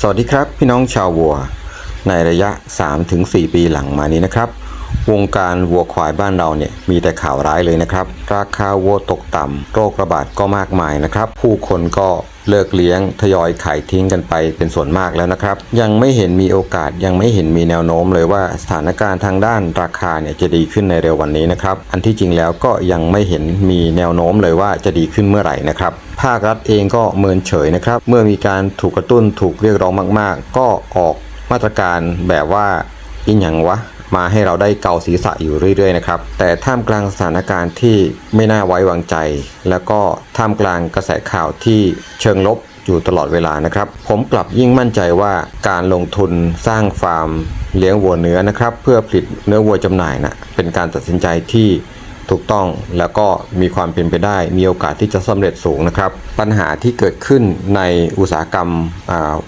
สวัสดีครับ พี่น้องชาววัว ในระยะ 3-4 ปีหลังมานี้นะครับ วงการวัวควายบ้านเราเนี่ยมีแต่ข่าวร้ายเลยนะครับ ราคาวัวตกต่ำโรคระบาดก็มากมายนะครับ ผู้คนก็เลิกเลี้ยงทยอยขายทิ้งกันไปเป็นส่วนมากแล้วนะครับ ยังไม่เห็นมีโอกาสยังไม่เห็นมีแนวโน้มเลยว่าสถานการณ์ทางด้านราคาเนี่ยจะดีขึ้นในเร็ววันนี้นะครับ อันที่จริงแล้วก็ยังไม่เห็นมีแนวโน้มเลยว่าจะดีขึ้นเมื่อไหร่นะครับภาครัฐเองก็เมินเฉยนะครับ เมื่อมีการถูกกระตุ้นถูกเรียกร้องมาก ๆ ก็ออกมาตรการแบบว่าอินหยังวะ มาให้เราได้เกาศีรษะอยู่เรื่อยๆนะครับแต่ท่ามกลางสถานการณ์ที่ไม่น่าไว้วางใจ แล้วก็ท่ามกลางกระแสข่าวที่เชิงลบอยู่ตลอดเวลานะครับ ผมกลับยิ่งมั่นใจว่าการลงทุนสร้างฟาร์มเลี้ยงวัวเนื้อนะครับ เพื่อผลิตเนื้อวัวจำหน่ายนะเป็นการตัดสินใจที่ถูกต้องแล้วก็มีความเป็นไปได้ มีโอกาสที่จะสำเร็จสูงนะครับ ปัญหาที่เกิดขึ้นในอุตสาหกรรม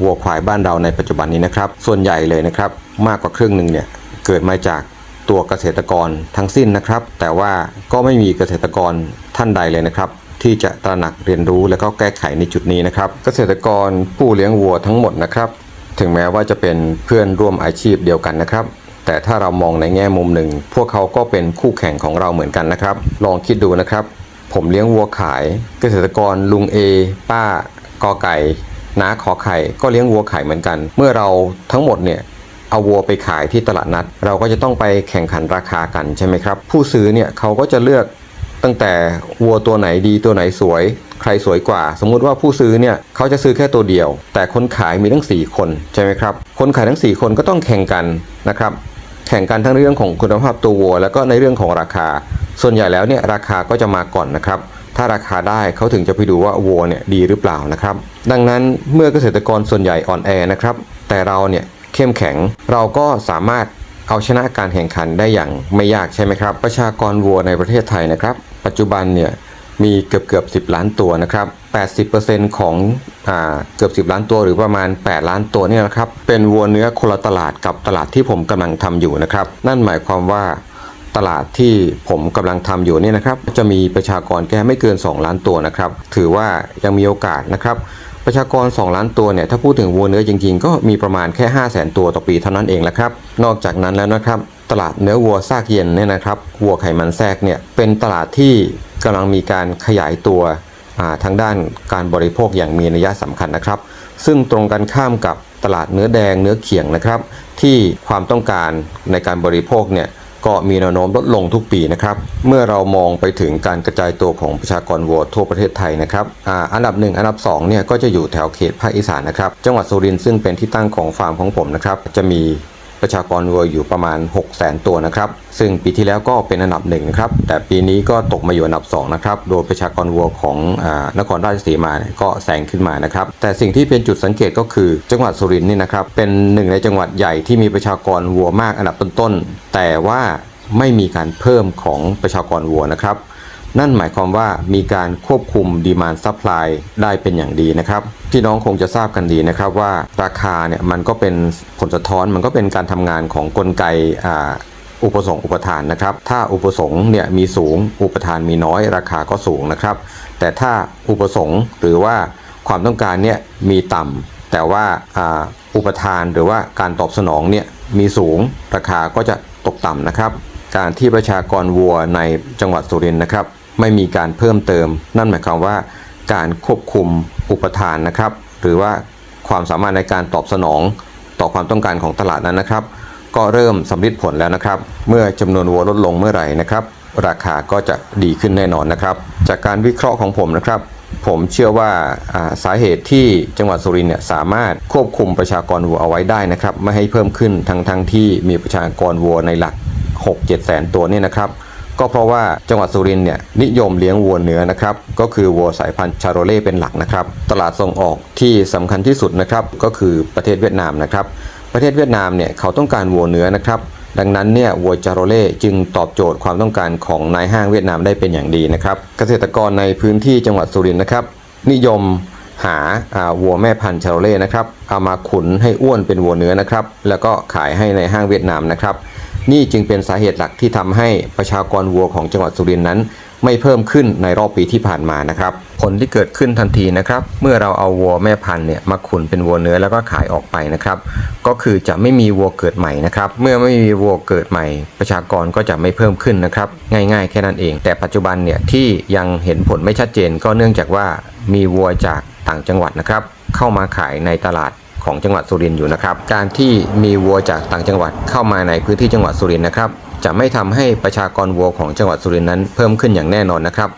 วัวควายบ้านเราในปัจจุบันนี้นะครับ ส่วนใหญ่เลยนะครับ มากกว่าครึ่งหนึ่งเนี่ย เกิดมาจากตัวเกษตรกรทั้งสิ้นนะครับ แต่ว่าก็ไม่มีเกษตรกรท่านใดเลยนะครับ ที่จะตระหนักเรียนรู้และก็แก้ไขในจุดนี้นะครับ เกษตรกรผู้เลี้ยงวัวทั้งหมดนะครับ ถึงแม้ว่าจะเป็นเพื่อนร่วมอาชีพเดียวกันนะครับ แต่ถ้าเรามองในแง่มุมหนึ่ง พวกเขาก็เป็นคู่แข่งของเราเหมือนกันนะครับ ลองคิดดูนะครับ ผมเลี้ยงวัวขาย เกษตรกรลุงเอป้ากอไก่น้าขอไข่ก็เลี้ยงวัวไขายเหมือนกัน เมื่อเราทั้งหมดเนี่ย เอาวัวไปขายที่ตลาดนัด เราก็จะต้องไปแข่งขันราคากันใช่ไหมครับ ผู้ซื้อเนี่ยเขาก็จะเลือกตั้งแต่วัวตัวไหนดีตัวไหนสวย ใครสวยกว่า สมมุติว่าผู้ซื้อเนี่ยเขาจะซื้อแค่ตัวเดียว แต่คนขายมีทั้ง 4 คนใช่ไหมครับคนขายทั้ง 4 คนก็ต้องแข่งกันนะครับแข่งกันทั้งเรื่องของคุณภาพตัววัว แล้วก็ในเรื่องของราคา ส่วนใหญ่แล้วเนี่ยราคาก็จะมาก่อนนะครับถ้าราคาได้เขาถึงจะไปดูว่าวัวเนี่ยดีหรือเปล่านะครับ ดังนั้นเมื่อเกษตรกรส่วนใหญ่อ่อนแอนะครับ แต่เราเนี่ย เข้มแข็ง เราก็สามารถเอาชนะการแข่งขันได้อย่างไม่ยากใช่ไหมครับ ประชากรวัวในประเทศไทยนะครับ ปัจจุบันเนี่ยมีเกือบเกือบ10ล้านตัวนะครับ 80%ของอ่าเกือบ 10 ล้านตัวหรือประมาณ 8 ล้านตัวเนี่ยนะครับ เป็นวัวเนื้อคนละตลาดกับตลาดที่ผมกำลังทำอยู่นะครับ นั่นหมายความว่าตลาดที่ผมกำลังทำอยู่เนี่ยนะครับ จะมีประชากรแค่ไม่เกิน 2 ล้านตัวนะครับ ถือว่ายังมีโอกาสนะครับ ประชากร 2 ล้านตัวเนี่ยถ้าพูดถึงวัวเนื้อจริงๆ ก็มีประมาณแค่ 5 0 0 0 0 0 ตัวต่อปีเท่านั้นเองแหละครับ นอกจากนั้นแล้วนะครับ ตลาดเนื้อวัวซากเย็นเนี่ยนะครับวัวไขมันแทรกเนี่ยเป็นตลาดที่กำลังมีการขยายตัวทางด้านการบริโภคอย่างมีนัยสำคัญนะครับ ซึ่งตรงกันข้ามกับตลาดเนื้อแดงเนื้อเขียงนะครับ ที่ความต้องการในการบริโภคเนี่ย ก็มีแนวโน้มลดลงทุกปีนะครับเมื่อเรามองไปถึงการกระจายตัวของประชากรวัวทั่วประเทศไทยนะครับออันดับหนึ่งอันดับสองเนี่ยก็จะอยู่แถวเขตภาคอีสานนะครับจังหวัดสุรินทร์ซึ่งเป็นที่ตั้งของฟาร์มของผมนะครับจะมี ประชากรวัวอยู่ประมาณ6 0 0 0 0 0ตัวนะครับ ซึ่งปีที่แล้วก็เป็นอันดับหนึ่งนะครับ แต่ปีนี้ก็ตกมาอยู่อันดับสองนะครับ โดยประชากรวัวของอนครราชสีมาเนี่ยก็แซงขึ้นมานะครับ แต่สิ่งที่เป็นจุดสังเกตก็คือจังหวัดสุรินทร์นี่นะครับ เป็นหนึ่งในจังหวัดใหญ่ที่มีประชากรวัวมากอันดับต้นๆ แต่ว่าไม่มีการเพิ่มของประชากรวัวนะครับ นั่นหมายความว่ามีการควบคุมดีมานซัพพลายได้เป็นอย่างดีนะครับพี่น้องคงจะทราบกันดีนะครับว่าราคาเนี่ยมันก็เป็นผลสะท้อนมันก็เป็นการทำงานของกลไกอ่าอุปสงค์อุปทานนะครับ ถ้าอุปสงค์เนี่ยมีสูงอุปทานมีน้อยราคาก็สูงนะครับ แต่ถ้าอุปสงค์หรือว่าความต้องการเนี่ยมีต่ำแต่ว่าอ่าอุปทานหรือว่าการตอบสนองเนี่ยมีสูงราคาก็จะตกต่ำนะครับ การที่ประชากรวัวในจังหวัดสุรินทร์นะครับ ไม่มีการเพิ่มเติม นั่นหมายความว่าการควบคุมอุปทานนะครับ หรือว่าความสามารถในการตอบสนองต่อความต้องการของตลาดนั้นนะครับ ก็เริ่มสำลิดผลแล้วนะครับ เมื่อจำนวนวัวลดลงเมื่อไหร่นะครับ ราคาก็จะดีขึ้นแน่นอนนะครับ จากการวิเคราะห์ของผมนะครับ ผมเชื่อว่าสาเหตุที่จังหวัดสุรินทร์เนี่ยสามารถควบคุมประชากรวัวเอาไว้ได้นะครับ ไม่ให้เพิ่มขึ้นทั้งทั้งที่มีประชากรวัวในหลัก 6-7 แสนตัวเนี่ยนะครับ ก็เพราะว่าจังหวัดสุรินทร์เนี่ยนิยมเลี้ยงวัวเนื้อนะครับก็คือวัวสายพันธุ์ชาโรเล่เป็นหลักนะครับ ตลาดส่งออกที่สำคัญที่สุดนะครับก็คือประเทศเวียดนามนะครับ ประเทศเวียดนามเนี่ยเขาต้องการวัวเนื้อนะครับดังนั้นเนี่ยวัวจาโรเล่จึงตอบโจทย์ความต้องการของนายห้างเวียดนามได้เป็นอย่างดีนะครับเกษตรกรในพื้นที่จังหวัดสุรินทร์นะครับ นิยมหาอ่าวัวแม่พันธุ์ชาโรเล่นะครับเอามาขุนให้อ้วนเป็นวัวเนื้อนะครับ แล้วก็ขายให้ในห้างเวียดนามนะครับ นี่จึงเป็นสาเหตุหลักที่ทำให้ประชากรวัวของจังหวัดสุรินทร์นั้น ไม่เพิ่มขึ้นในรอบปีที่ผ่านมานะครับ ผลที่เกิดขึ้นทันทีนะครับ เมื่อเราเอาวัวแม่พันธุ์เนี่ยมาขุนเป็นวัวเนื้อแล้วก็ขายออกไปนะครับ ก็คือจะไม่มีวัวเกิดใหม่นะครับ เมื่อไม่มีวัวเกิดใหม่ ประชากรก็จะไม่เพิ่มขึ้นนะครับ ง่ายๆ แค่นั้นเอง แต่ปัจจุบันเนี่ยที่ยังเห็นผลไม่ชัดเจนก็เนื่องจากว่ามีวัวจากต่างจังหวัดนะครับ เข้ามาขายในตลาด ของจังหวัดสุรินทร์อยู่นะครับ การที่มีวัวจากต่างจังหวัดเข้ามาในพื้นที่จังหวัดสุรินทร์นะครับ จะไม่ทำให้ประชากรวัวของจังหวัดสุรินทร์นั้น เพิ่มขึ้นอย่างแน่นอนนะครับ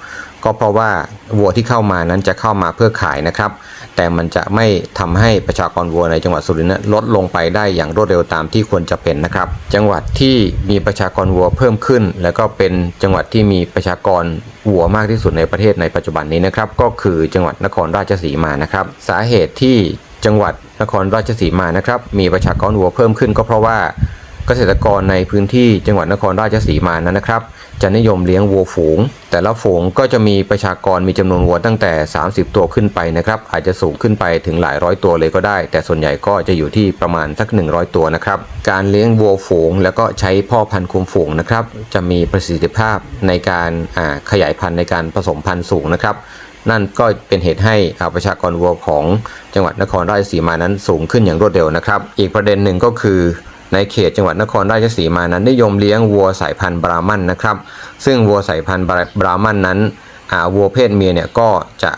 ก็เพราะว่าวัวที่เข้ามานั้นจะเข้ามาเพื่อขายนะครับ แต่มันจะไม่ทำให้ประชากรวัวในจังหวัดสุรินทร์ลดลงไปได้อย่างรวดเร็วตามที่ควรจะเป็นนะครับ จังหวัดที่มีประชากรวัวเพิ่มขึ้น แล้วก็เป็นจังหวัดที่มีประชากรวัวมากที่สุดในประเทศในปัจจุบันนี้นะครับ ก็คือจังหวัดนครราชสีมานะครับ สาเหตุที่จังหวัด นครราชสีมานะครับ มีประชากรวัวเพิ่มขึ้นก็เพราะว่าเกษตรกรในพื้นที่จังหวัดนครราชสีมานั้นนะครับ จะนิยมเลี้ยงวัวฝูง แต่ละฝูงก็จะมีประชากรมีจำนวนวัวตั้งแต่ 30 ตัวขึ้นไปนะครับ อาจจะสูงขึ้นไปถึงหลายร้อยตัวเลยก็ได้ แต่ส่วนใหญ่ก็จะอยู่ที่ประมาณสัก 100 ตัวนะครับ การเลี้ยงวัวฝูง แล้วก็ใช้พ่อพันธุ์คุมฝูงนะครับ จะมีประสิทธิภาพในการขยายพันธุ์ในการผสมพันธุ์สูงนะครับ นั่นก็เป็นเหตุให้อาประชากรวัวของจังหวัดนครราชสีมานั้นสูงขึ้นอย่างรวดเร็วนะครับ อีกประเด็นหนึ่งก็คือในเขตจังหวัดนครราชสีมานั้นนิยมเลี้ยงวัวสายพันธุ์บรามันนะครับ ซึ่งวัวสายพันธุ์บรามันนั้นอาวัวเพศเมียเนี่ยก็จะ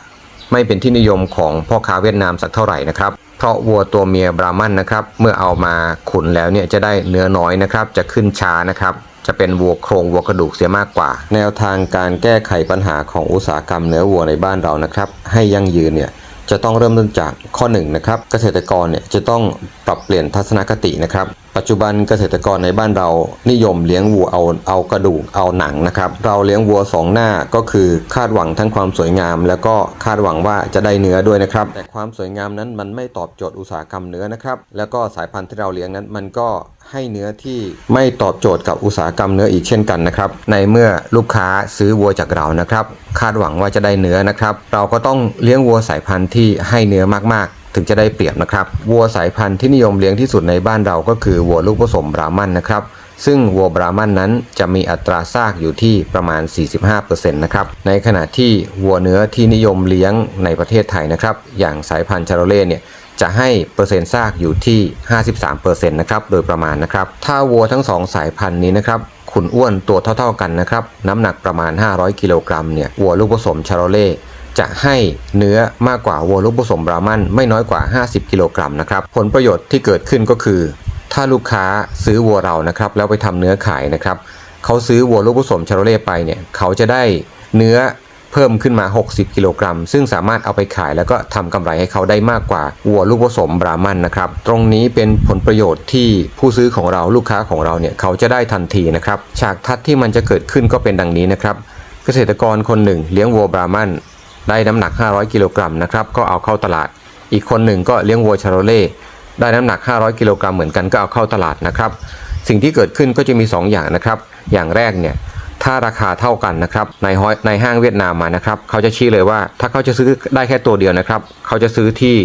ไม่เป็นที่นิยมของพ่อค้าเวียดนามสักเท่าไหร่นะครับเพราะวัวตัวเมียบรามันนะครับ เมื่อเอามาขุนแล้วเนี่ยจะได้เนื้อน้อยนะครับ จะขึ้นช้านะครับ จะเป็นวัวโครงวัวกระดูกเสียมากกว่า แนวทางการแก้ไขปัญหาของอุตสาหกรรมเนื้อวัวในบ้านเรานะครับ ให้ยั่งยืนเนี่ยจะต้องเริ่มต้นจากข้อ1นงนะครับเกษตรกรเนี่ยจะต้องปรับเปลี่ยนทัศนคตินะครับปัจจุบันเกษตรกรในบ้านเรานิยมเลี้ยงวัวเอาเอากระดูกเอาหนังนะครับ เราเลี้ยงวัวสองหน้าก็คือคาดหวังทั้งความสวยงาม แล้วก็คาดหวังว่าจะได้เนื้อด้วยนะครับ แต่ความสวยงามนั้นมันไม่ตอบโจทย์อุตสาหกรรมเนื้อนะครับ แล้วก็สายพันธุ์ที่เราเลี้ยงนั้นมันก็ให้เนื้อที่ไม่ตอบโจทย์กับอุตสาหกรรมเนื้ออีกเช่นกันนะครับ ในเมื่อลูกค้าซื้อวัวจากเรานะครับ คาดหวังว่าจะได้เนื้อนะครับ เราก็ต้องเลี้ยงวัวสายพันธุ์ที่ให้เนื้อมากๆ ถึงจะได้เปรียบนะครับ วัวสายพันธุ์ที่นิยมเลี้ยงที่สุดในบ้านเราก็คือวัวลูกผสมบรามันนะครับ ซึ่งวัวบรามันนั้นจะมีอัตราซากอยู่ที่ประมาณ 45%นะครับ ในขณะที่วัวเนื้อที่นิยมเลี้ยงในประเทศไทยนะครับ อย่างสายพันธุ์ชาโรเล่เนี่ยจะให้เปอร์เซ็นต์ซากอยู่ที่ 53%นะครับโดยประมาณนะครับ ถ้าวัวทั้งสองสายพันธุ์นี้นะครับขุนอ้วนตัวเท่าๆกันนะครับ น้ำหนักประมาณ 500 กิโลกรัมเนี่ยวัวลูกผสมชาโรเล่ จะให้เนื้อมากกว่าวัวลูกผสมบรามันไม่น้อยกว่า 50 กิโลกรัมนะครับผลประโยชน์ที่เกิดขึ้นก็คือ ถ้าลูกค้าซื้อวัวเรานะครับแล้วไปทำเนื้อขายนะครับเขาซื้อวัวลูกผสมชาโรเล่ไปเนี่ยเขาจะได้เนื้อเพิ่มขึ้นมา 60 กิโลกรัม ซึ่งสามารถเอาไปขายแล้วก็ทำกำไรให้เขาได้มากกว่าวัวลูกผสมบรามันนะครับ ตรงนี้เป็นผลประโยชน์ที่ผู้ซื้อของเราลูกค้าของเราเนี่ยเขาจะได้ทันทีนะครับ ฉากทัดที่มันจะเกิดขึ้นก็เป็นดังนี้นะครับ เกษตรกรคนหนึ่งเลี้ยงวัวบรามัน ได้น้ำหนัก 500 กิโลกรัมนะครับก็เอาเข้าตลาด อีกคนหนึ่งก็เลี้ยงวัวชาโรเล่ได้น้ำหนัก 500 กิโลกรัมเหมือนกันก็เอาเข้าตลาดนะครับสิ่งที่เกิดขึ้นก็จะมี 2 อย่างนะครับ อย่างแรกเนี่ยถ้าราคาเท่ากันนะครับในห้อยในห้างเวียดนามมานะครับเขาจะชี้เลยว่า ถ้าเขาจะซื้อได้แค่ตัวเดียวนะครับ เขาจะซื้อที่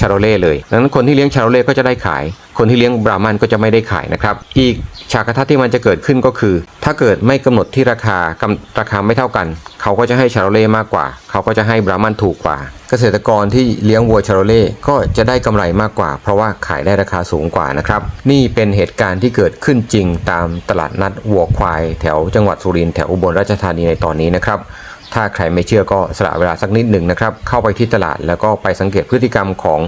ชาโรเล่เลยดังนั้นคนที่เลี้ยงชาโรเล่ก็จะได้ขาย คนที่เลี้ยงบรามันก็จะไม่ได้ขายนะครับ อีกฉากกระทัดที่มันจะเกิดขึ้นก็คือ ถ้าเกิดไม่กำหนดที่ราคากำราคาไม่เท่ากัน เขาก็จะให้ชาโรเล่มากกว่า เขาก็จะให้บรามันถูกกว่า เกษตรกรที่เลี้ยงวัวชาโรเล่ก็จะได้กำไรมากกว่า เพราะว่าขายได้ราคาสูงกว่านะครับ นี่เป็นเหตุการณ์ที่เกิดขึ้นจริงตามตลาดนัดวัวควาย แถวจังหวัดสุรินทร์แถวอุบลราชธานีในตอนนี้นะครับ ถ้าใครไม่เชื่อก็สละเวลาสักนิดหนึ่งนะครับ เข้าไปที่ตลาดแล้วก็ไปสังเกตพฤติกรรมของ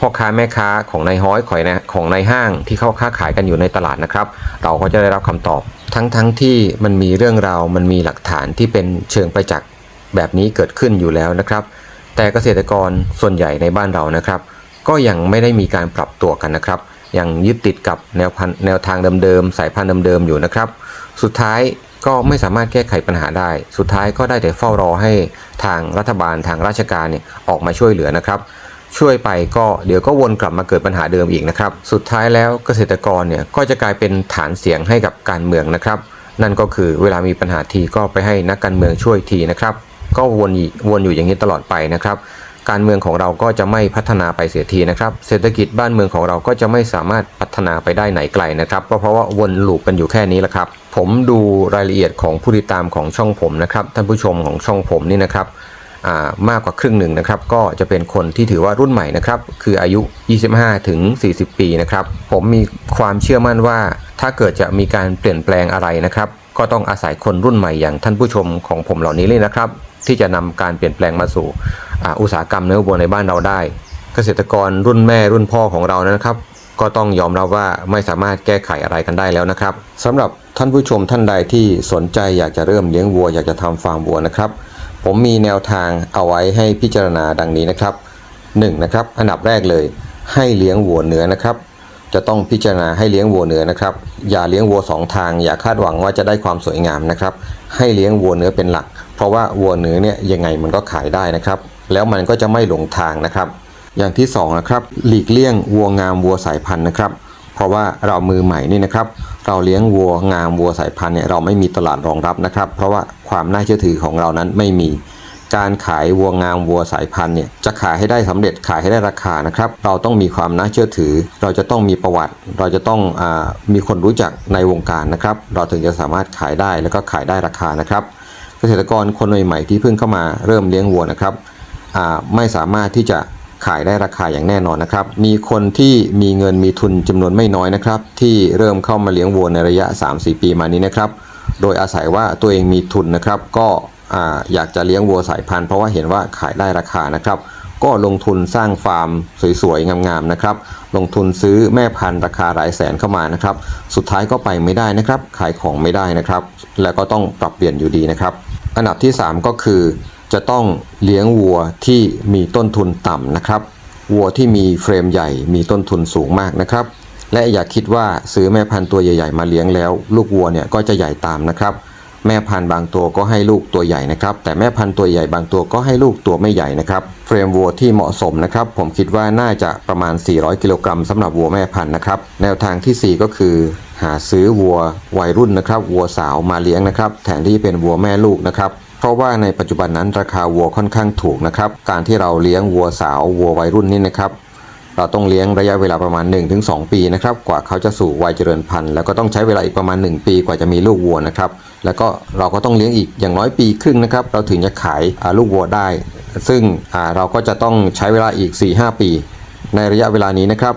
พ่อค้าแม่ค้าของนายห้อยข่อยนะของนายห้างที่เขาค้าขายกันอยู่ในตลาดนะครับ เราก็จะได้รับคำตอบ ทั้งทั้งที่มันมีเรื่องราวมันมีหลักฐานที่เป็นเชิงประจักษ์แบบนี้เกิดขึ้นอยู่แล้วนะครับ แต่เกษตรกรส่วนใหญ่ในบ้านเรานะครับ ก็ยังไม่ได้มีการปรับตัวกันนะครับ ยังยึดติดกับแนวพันแนวทางเดิมๆสายพันธุ์เดิมๆอยู่นะครับ สุดท้าย ก็ไม่สามารถแก้ไขปัญหาได้ สุดท้ายก็ได้แต่เฝ้ารอให้ทางรัฐบาลทางราชการเนี่ยออกมาช่วยเหลือนะครับ ช่วยไปก็เดี๋ยวก็วนกลับมาเกิดปัญหาเดิมอีกนะครับ สุดท้ายแล้วเกษตรกรเนี่ยก็จะกลายเป็นฐานเสียงให้กับการเมืองนะครับ นั่นก็คือเวลามีปัญหาทีก็ไปให้นักการเมืองช่วยทีนะครับ ก็วนวนอยู่อย่างนี้ตลอดไปนะครับการเมืองของเราก็จะไม่พัฒนาไปเสียทีนะครับ เศรษฐกิจบ้านเมืองของเราก็จะไม่สามารถพัฒนาไปได้ไหนไกลนะครับ ก็เพราะว่าวนลูปกันอยู่แค่นี้แหละครับ ผมดูรายละเอียดของผู้ติดตามของช่องผมนะครับ ท่านผู้ชมของช่องผมนี่นะครับมากกว่าครึ่งหนึ่งนะครับ ก็จะเป็นคนที่ถือว่ารุ่นใหม่นะครับ คืออายุ 25 ถึง 40 ปีนะครับ ผมมีความเชื่อมั่นว่า ถ้าเกิดจะมีการเปลี่ยนแปลงอะไรนะครับ ก็ต้องอาศัยคนรุ่นใหม่อย่างท่านผู้ชมของผมเหล่านี้เลยนะครับ ที่จะนำการเปลี่ยนแปลงมาสู่อุตสาหกรรมเนื้อวัวในบ้านเราได้ เกษตรกรรุ่นแม่รุ่นพ่อของเรานะครับ ก็ต้องยอมรับว่าไม่สามารถแก้ไขอะไรกันได้แล้วนะครับสำหรับ ท่านผู้ชมท่านใดที่สนใจอยากจะเริ่มเลี้ยงวัว อยากจะทำฟาร์มวัวนะครับ ผมมีแนวทางเอาไว้ให้พิจารณาดังนี้นะครับ 1. นะครับอันดับแรกเลย ให้เลี้ยงวัวเนื้อนะครับ จะต้องพิจารณาให้เลี้ยงวัวเนื้อนะครับ อย่าเลี้ยงวัวสองทาง อย่าคาดหวังว่าจะได้ความสวยงามนะครับ ให้เลี้ยงวัวเนื้อเป็นหลัก เพราะว่าวัวเนื้อเนี่ยยังไงมันก็ขายได้นะครับ แล้วมันก็จะไม่หลงทางนะครับ อย่างที่สองนะครับหลีกเลี่ยงวัวงามวัวสายพันธุ์นะครับ เพราะว่าเรามือใหม่นี่นะครับ เราเลี้ยงวัวงามวัวสายพันธุ์เนี่ยเราไม่มีตลาดรองรับนะครับ เพราะว่าความน่าเชื่อถือของเรานั้นไม่มี การขายวัวงามวัวสายพันธุ์เนี่ยจะขายให้ได้สำเร็จขายให้ได้ราคานะครับ เราต้องมีความน่าเชื่อถือ เราจะต้องมีประวัติ เราจะต้องอมีคนรู้จักในวงการนะครับ เราถึงจะสามารถขายได้แล้วก็ขายได้ราคานะครับ เกษตรกรคนใหม่ๆที่เพิ่งเข้ามาเริ่มเลี้ยงวัวนะครับไม่สามารถที่จะ ขายได้ราคาอย่างแน่นอนนะครับ มีคนที่มีเงินมีทุนจำนวนไม่น้อยนะครับ ที่เริ่มเข้ามาเลี้ยงวัวในระยะ 3-4 ปีมานี้นะครับ โดยอาศัยว่าตัวเองมีทุนนะครับ ก็อ่าอยากจะเลี้ยงวัวสายพันธุ์เพราะว่าเห็นว่าขายได้ราคานะครับ ก็ลงทุนสร้างฟาร์มสวยๆงามๆนะครับ ลงทุนซื้อแม่พันธุ์ราคาหลายแสนเข้ามานะครับ สุดท้ายก็ไปไม่ได้นะครับ ขายของไม่ได้นะครับ แล้วก็ต้องปรับเปลี่ยนอยู่ดีนะครับ อันดับที่ 3 ก็คือ จะต้องเลี้ยงวัวที่มีต้นทุนต่ำนะครับ วัวที่มีเฟรมใหญ่มีต้นทุนสูงมากนะครับ และอย่าคิดว่าซื้อแม่พันธุ์ตัวใหญ่ๆมาเลี้ยงแล้ว ลูกวัวเนี่ยก็จะใหญ่ตามนะครับ แม่พันธุ์บางตัวก็ให้ลูกตัวใหญ่นะครับ แต่แม่พันธุ์ตัวใหญ่บางตัวก็ให้ลูกตัวไม่ใหญ่นะครับเฟรมวัวที่เหมาะสมนะครับ ผมคิดว่าน่าจะประมาณ 400 กิโลกรัมสำหรับวัวแม่พันธุ์นะครับ แนวทางทีสี่ 4 ก็คือหาซื้อวัววัยรุ่นนะครับ วัวสาวมาเลี้ยงนะครับ แทนที่เป็นวัวแม่ลูกนะครับ เพราะว่าในปัจจุบันนั้นราคาวัวค่อนข้างถูกนะครับ การที่เราเลี้ยงวัวสาววัววัยรุ่นนี่นะครับเราต้องเลี้ยงระยะเวลาประมาณ 1-2 ปีนะครับกว่าเขาจะสู่วัยเจริญพันธุ์แล้วก็ต้องใช้เวลาอีกประมาณ 1 ปีกว่าจะมีลูกวัวนะครับแล้วก็เราก็ต้องเลี้ยงอีกอย่างน้อยปีครึ่งนะครับเราถึงจะขายลูกวัวได้ ซึ่งเราก็จะต้องใช้เวลาอีก 4-5 ปี ในระยะเวลานี้นะครับ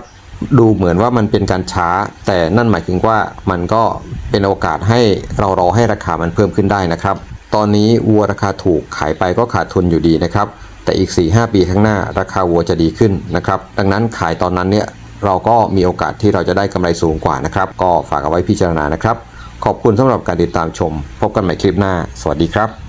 ดูเหมือนว่ามันเป็นการช้า แต่นั่นหมายถึงว่ามันก็เป็นโอกาสให้เรารอให้ราคามันเพิ่มขึ้นได้นะครับ ตอนนี้วัวราคาถูกขายไปก็ขาดทุนอยู่ดีนะครับ แต่อีก 4-5 ปีข้างหน้าราคาวัวจะดีขึ้นนะครับ ดังนั้นขายตอนนั้นเนี่ยเราก็มีโอกาสที่เราจะได้กำไรสูงกว่านะครับ ก็ฝากเอาไว้พิจารณานะครับ ขอบคุณสำหรับการติดตามชม พบกันใหม่คลิปหน้า สวัสดีครับ